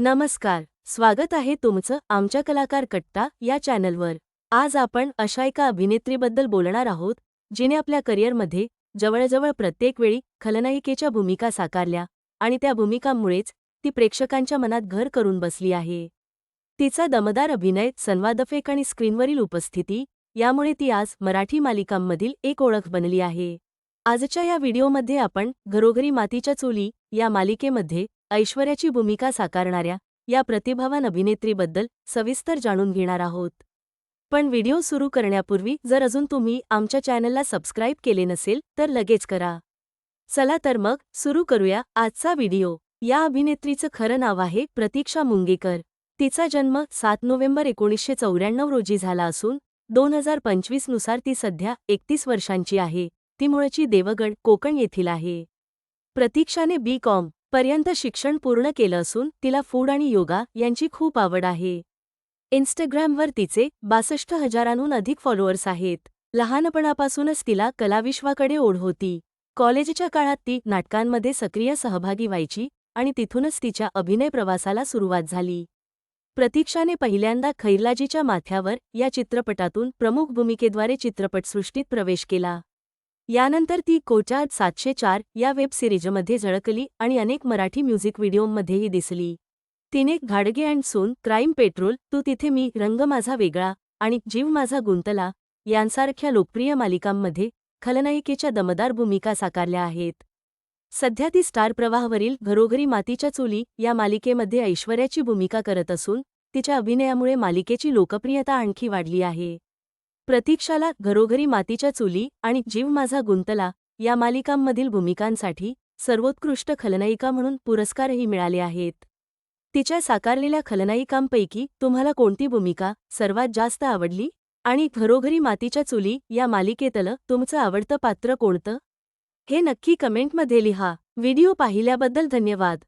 नमस्कार स्वागत आहे तुमचं आमच्या कलाकार कट्टा या चॅनलवर. आज आपण अशा एका अभिनेत्रीबद्दल बोलणार आहोत जिने आपल्या करिअरमध्ये जवळजवळ प्रत्येक वेळी खलनायिकेच्या भूमिका साकारल्या आणि त्या भूमिकांमुळेच ती प्रेक्षकांच्या मनात घर करून बसली आहे. तिचा दमदार अभिनय संवादफेक आणि स्क्रीनवरील उपस्थिती यामुळे ती आज मराठी मालिकांमधील एक ओळख बनली आहे. आजच्या या व्हिडिओमध्ये आपण घरोघरी मातीच्या चुली या मालिकेमध्ये ऐश्वर्याची भूमिका साकारणाऱ्या या प्रतिभावान अभिनेत्रीबद्दल सविस्तर जाणून घेणार आहोत. पण व्हिडिओ सुरू करण्यापूर्वी जर अजून तुम्ही आमच्या चॅनलला सबस्क्राईब केले नसेल तर लगेच करा. चला तर मग सुरू करूया आजचा व्हिडिओ. या अभिनेत्रीचं खरं नाव आहे प्रतीक्षा मुंगेकर. तिचा जन्म सात नोव्हेंबर एकोणीसशे चौऱ्याण्णव रोजी झाला असून दोन हजार पंचवीसनुसार ती सध्या एकतीस वर्षांची आहे. ती मुळची देवगड कोकण येथील आहे. प्रतीक्षाने बी कॉम पर्यंत शिक्षण पूर्ण केलं असून तिला फूड आणि योगा यांची खूप आवड आहे. इन्स्टाग्रामवर तिचे बासष्ट हजारांहून अधिक फॉलोअर्स आहेत. लहानपणापासूनच तिला कलाविश्वाकडे ओढ होती. कॉलेजच्या काळात ती नाटकांमध्ये सक्रिय सहभागी व्हायची आणि तिथूनच तिच्या अभिनय प्रवासाला सुरुवात झाली. प्रतीक्षाने पहिल्यांदा खैरलाजीच्या माथ्यावर या चित्रपटातून प्रमुख भूमिकेद्वारे चित्रपटसृष्टीत प्रवेश केला. यानंतर ती कोचात सातशे चार या वेब सिरीजमध्ये झळकली आणि अनेक मराठी म्युझिक व्हिडिओमध्येही दिसली. तिने घाडगे and Suun crime patrol Tu Tithe Mi Rang माझा वेगळा आणि जीव माझा गुंतला यांसारख्या लोकप्रिय मालिकांमध्ये खलनायिकेच्या दमदार भूमिका साकारल्या आहेत. सध्या ती स्टार प्रवाहावरील घरोघरी मातीच्या चुली या मालिकेमध्ये ऐश्वर्याची भूमिका करत असून तिच्या अभिनयामुळे मालिकेची लोकप्रियता आणखी वाढली आहे. प्रतीक्षाला घरोघरी मातीच्या चुली आणि जीव माझा गुंतला या मालिकांमधील भूमिकांसाठी सर्वोत्कृष्ट खलनायिका म्हणून पुरस्कारही मिळाले आहेत. तिच्या साकारलेल्या खलनायिकांपैकी तुम्हाला कोणती भूमिका सर्वात जास्त आवडली? आणि घरोघरी मातीच्या चुली या मालिकेतलं तुमचं आवडतं पात्र कोणतं? हे नक्की कमेंटमध्ये लिहा. व्हिडिओ पाहिल्याबद्दल धन्यवाद.